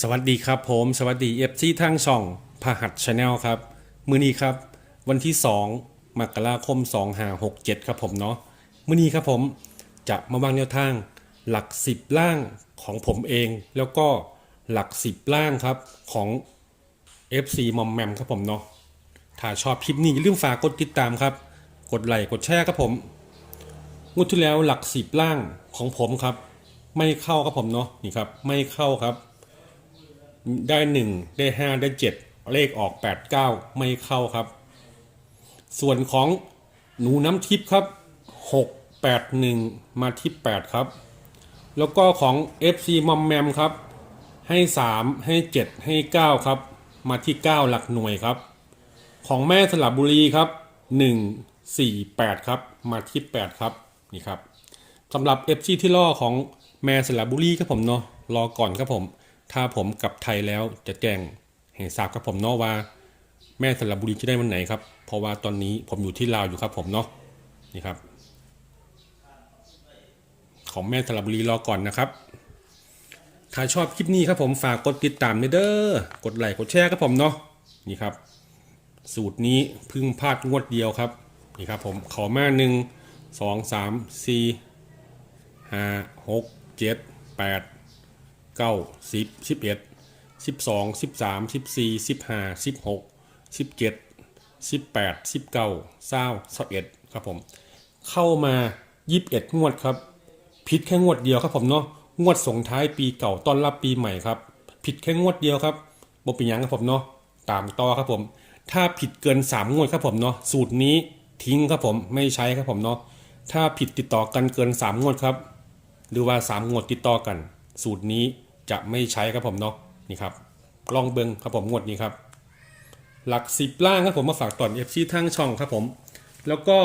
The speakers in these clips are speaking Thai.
สวัสดีครับผม สวัสดีเอฟซีทางช่องพหัสชาแนลครับ มือนี้ครับ วันที่ 2มกราคม 2567 ครับผมเนาะมือนี้ครับผมจะมาวางแนวทางหลัก 10 ล่างของผมเอง แล้วก็หลัก 10 ล่างครับของ FC มอมแมมครับผมเนาะถ้าชอบคลิปนี้อย่าลืมฝากกดติดตามครับ กดไลค์กดแชร์ครับผมงวดที่แล้วหลัก 10 ล่างของผมครับ ไม่เข้าครับผมเนาะนี่ครับไม่เข้าครับ ได้หนึ่งได้ห้าได้เจ็ดเลขออกแปดเก้าไม่เข้าครับ ส่วนของหนูน้ำทิพย์ครับหกแปดหนึ่งมาที่แปดครับ แล้วก็ของ FC มอมแมมครับ ให้สามให้เจ็ดให้เก้าครับ มาที่เก้าหลักหน่วยครับ ของแม่สลับบุรีครับหนึ่งสี่แปดครับ มาที่แปดครับนี่ครับสำหรับ FC ที่ล่อของแม่สลับบุรีครับผมเนาะรอก่อนครับผม ถ้าผมกลับไทยแล้วจะแจ้งให้ทราบครับผมเนาะว่า แม่สระบุรีจะได้วันไหนครับ เพราะว่าตอนนี้ผมอยู่ที่ลาวอยู่ครับผมเนาะนี่ครับ ของแม่สระบุรีรอก่อนนะครับ ถ้าชอบคลิปนี้ครับผมฝากกดติดตามเด้อกดไลค์กดแชร์ครับผมเนาะนี่ครับ สูตรนี้พึ่งพลาดงวดเดียวครับนี่ครับผมขอมาหนึ่งสองสามสี่ห้าหกเจ็ดแปด เก้าสิบสิบเอ็ดสิบสองสิบสามสิบสี่สิบห้าสิบหกสิบเจ็ดสิบแปดสิบเก้าเศร้าสิบเอ็ดครับผมเข้ามายี่สิบเอ็ดงวดครับผิดแค่งวดเดียวครับผมเนาะงวดส่งท้ายปีเก่าต้อนรับปีใหม่ครับ ผิดแค่งวดเดียวครับบเป็นยังครับผมเนาะตามต่อครับผม ถ้าผิดเกินสามงวดครับผมเนาะสูตรนี้ทิ้งครับผมไม่ใช้ครับผมเนาะถ้าผิดติดต่อกันเกินสามงวดครับ หรือว่าสามงวดติดต่อกัน สูตรนี้จะไม่ใช้ครับผมเนาะนี่ครับลองเบิงครับผมงวดนี้ครับ หลักสิบล่างครับผมมาฝากตอนเอฟซีทางช่องครับผม แล้วก็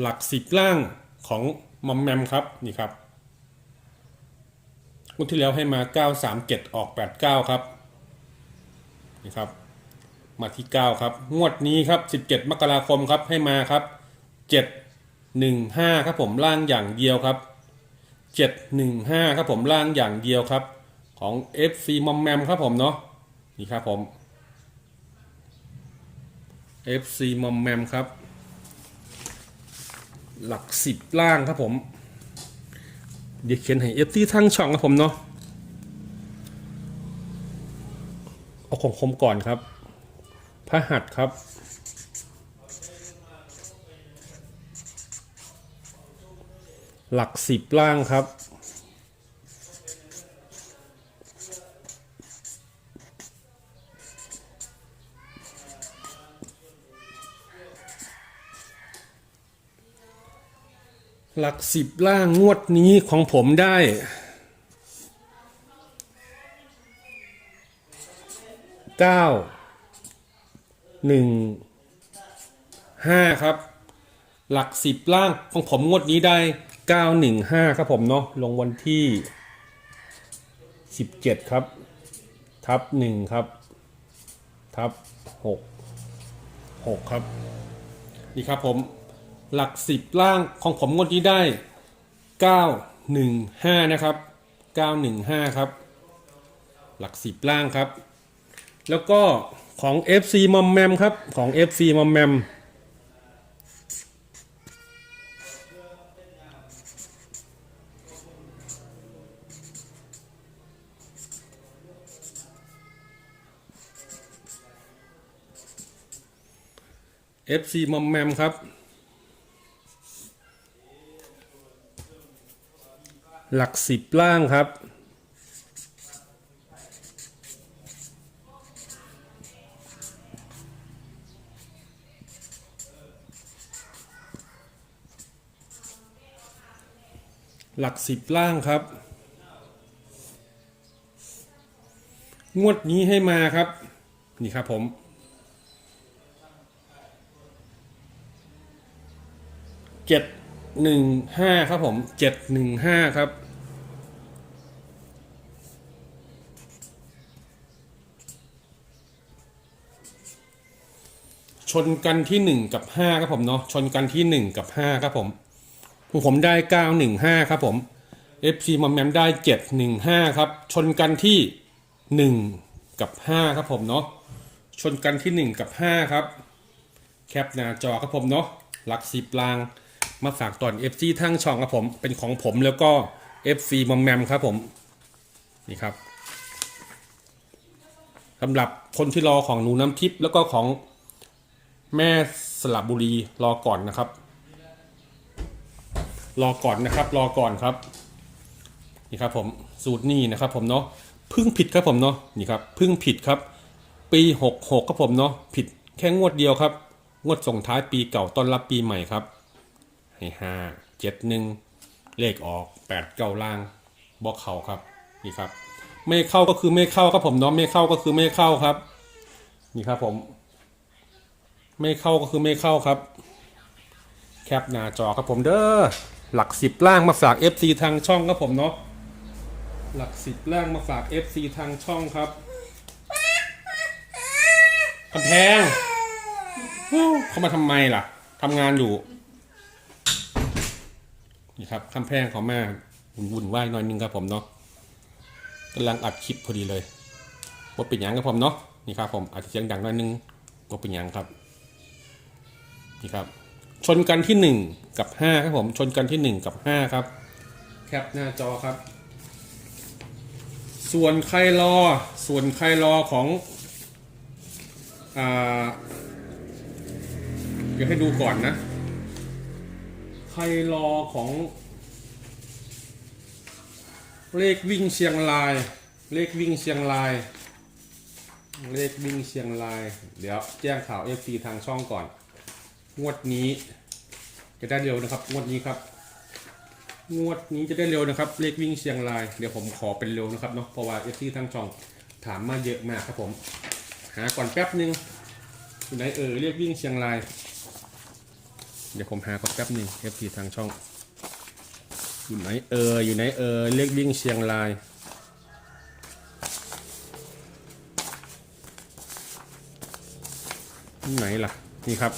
หลักสิบล่างของมอมแมมครับนี่ครับงวดที่แล้วให้มา 937 ออก 89 ครับนี่ครับ มาที่ 9 ครับ งวดนี้ครับ 17 มกราคมครับให้มาครับ 715 ครับผมล่างอย่างเดียวครับ 715 ครับผมล่างอย่างเดียวครับ ของ FC มอมแมมครับผมเนาะนี่ครับผม FC มอมแมมครับ หลักสิบล่างครับผม เดี๋ยวเขียนให้ FC ทั้งช่องครับผมเนาะเอาของคมก่อนครับพระหัสครับ หลักสิบล่างครับ หลักสิบล่างงวดนี้ของผมได้เก้าหนึ่งห้าครับ หลักสิบล่างของผมงวดนี้ได้ เก้าหนึ่งห้าครับผมเนาะลงวันที่สิบเจ็ดครับ ทับหนึ่งครับ ทับหกหกครับ นี่ครับผมหลักสิบล่างของผมงวดนี้ได้เก้าหนึ่งห้านะครับเก้าหนึ่งห้าครับ หลักสิบล่างครับ แล้วก็ของ FC มอมแมมครับ ของ FC มอมแมม FC มอมแมมครับ หลักสิบล่างครับ หลักสิบล่างครับ งวดนี้ให้มาครับ นี่ครับผม เจ็ดหนึ่งห้าครับผมเจ็ดหนึ่งห้าครับชนกันที่หนึ่งกับห้าครับผมเนาะชนกันที่หนึ่งกับห้าครับผมของผมได้เก้าหนึ่งห้าครับผม FC มอมแมมได้ 715 ครับ ชนกันที่ 1 กับ 5 ครับผมเนาะชนกันที่ 1 กับ 5 ครับ แคปหน้าจอครับผมเนาะหลักสิบลาง มาฝากตอน FC ทั้งช่องครับผมเป็นของผมแล้วก็ FC มอมแมมครับผมนี่ครับสำหรับคนที่รอของหนูน้ำทิพย์แล้วก็ของแม่สลับบุรีรอก่อนนะครับ รอก่อนนะครับ รอก่อนครับ นี่ครับผมสูตรนี้นะครับ ผมเนาะพึ่งผิดครับผมเนาะนี่ครับพึ่งผิดครับ ปีหกหกครับผมเนาะผิดแค่งวดเดียวครับ งวดส่งท้ายปีเก่าต้อนรับปีใหม่ครับ ให้ห้าเจ็ดหนึ่งเลขออกแปดเก้าล่างบอกเขาครับนี่ครับ ไม่เข้าก็คือไม่เข้าครับผมเนาะไม่เข้าก็คือไม่เข้าครับ นี่ครับผม ไม่เข้าก็คือไม่เข้าครับ แคปหน้าจอครับผมเด้อหลักสิบล่างมาฝาก FC ทางช่องครับผมเนาะหลักสิบล่างมาฝาก FC ทางช่องครับกำแพงเขามาทำไมล่ะทำงานอยู่ นี่ครับคำแพงเขามาวุ่นวุ่นวายหน่อยนึงครับผมเนาะกำลังอัดคลิปพอดีเลยว่าเป็นยังครับผมเนาะนี่ครับผมอาจจะเสียงดังหน่อยนึงว่าเป็นยังครับนี่ครับ ชนกันที่ 1 กับ 5 ครับผมชนกันที่ 1 กับ 5 ครับ แคปหน้าจอครับ ส่วนใครรอส่วนใครรอของอ่าเดี๋ยวให้ดูก่อนนะ ครรอของ เลขวิ่งเชียงราย เลขวิ่งเชียงราย เลขวิ่งเชียงราย เดี๋ยวแจ้งข่าว f อฟทางช่องก่อน งวดนี้ จะได้เร็วนะครับ งวดนี้ครับ งวดนี้จะได้เร็วนะครับ เลขวิ่งเชียงราย เดี๋ยวผมขอเป็นเร็วนะครับเนาะ เพราะว่าเอฟซีทั้งช่องถามมาเยอะมากครับผม หาก่อนแป๊บนึงอยู่ไหนเออเลขวิ่งเชียงราย เดี๋ยวผมหาก่อนแป๊บหนึ่งเอฟซีทางช่อง อยู่ไหนเอออยู่ไหนเออเลขวิ่งเชียงรายไหนล่ะ นี่ครับ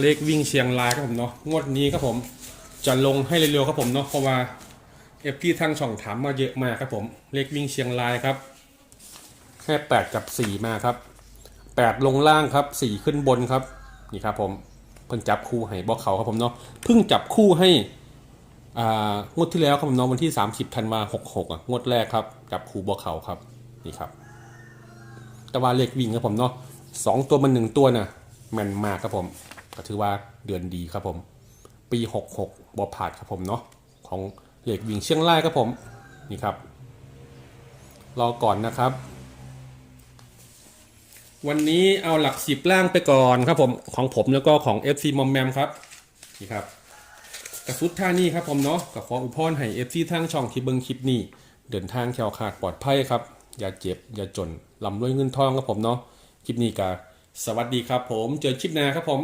เลขวิ่งเชียงรายครับผมเนาะงวดนี้ครับผมจะลงให้เร็วๆครับผมเนาะเพราะว่าเอฟที่ทางช่องถามมาเยอะมากครับผม เลขวิ่งเชียงรายครับ แค่แปดกับสี่มาครับแปดลงล่างครับสี่ขึ้นบนครับ นี่ครับผม พิ่งจับคู่ให้บอกเขาครับผมเนาะเพิ่งจับคู่ให้อ่างวดที่แล้วครับผมเนาะวันที่ 30ธันวาหกหกอะงวดแรกครับจับคู่บอกเขาครับนี่ครับแต่ว่าเลขวิ่งครับผมเนาะสองตัวมันหนึ่งตัวน่ะแมันมากครับผมก็ถือว่าเดือนดีครับผม ปีหกหกบอผาดครับผมเนาะของเลขวิ่งเชียงรายครับผมนี่ครับ รอก่อนนะครับ วันนี้เอาหลักสิบล่างไปก่อนครับผมของผมแล้วก็ของ FC มอมแมมครับนี่ครับกระสุดท่านี้ครับผมเนาะกับขออุปพรให้ FC ทางช่องที่เบิ้งคลิปนี้ เดินทางแควขาดปลอดภัยครับ อย่าเจ็บ อย่าจนลำรวยเงินทองครับผมเนาะคลิปนี้กาสวัสดีครับผมเจอคลิปหน้าครับผม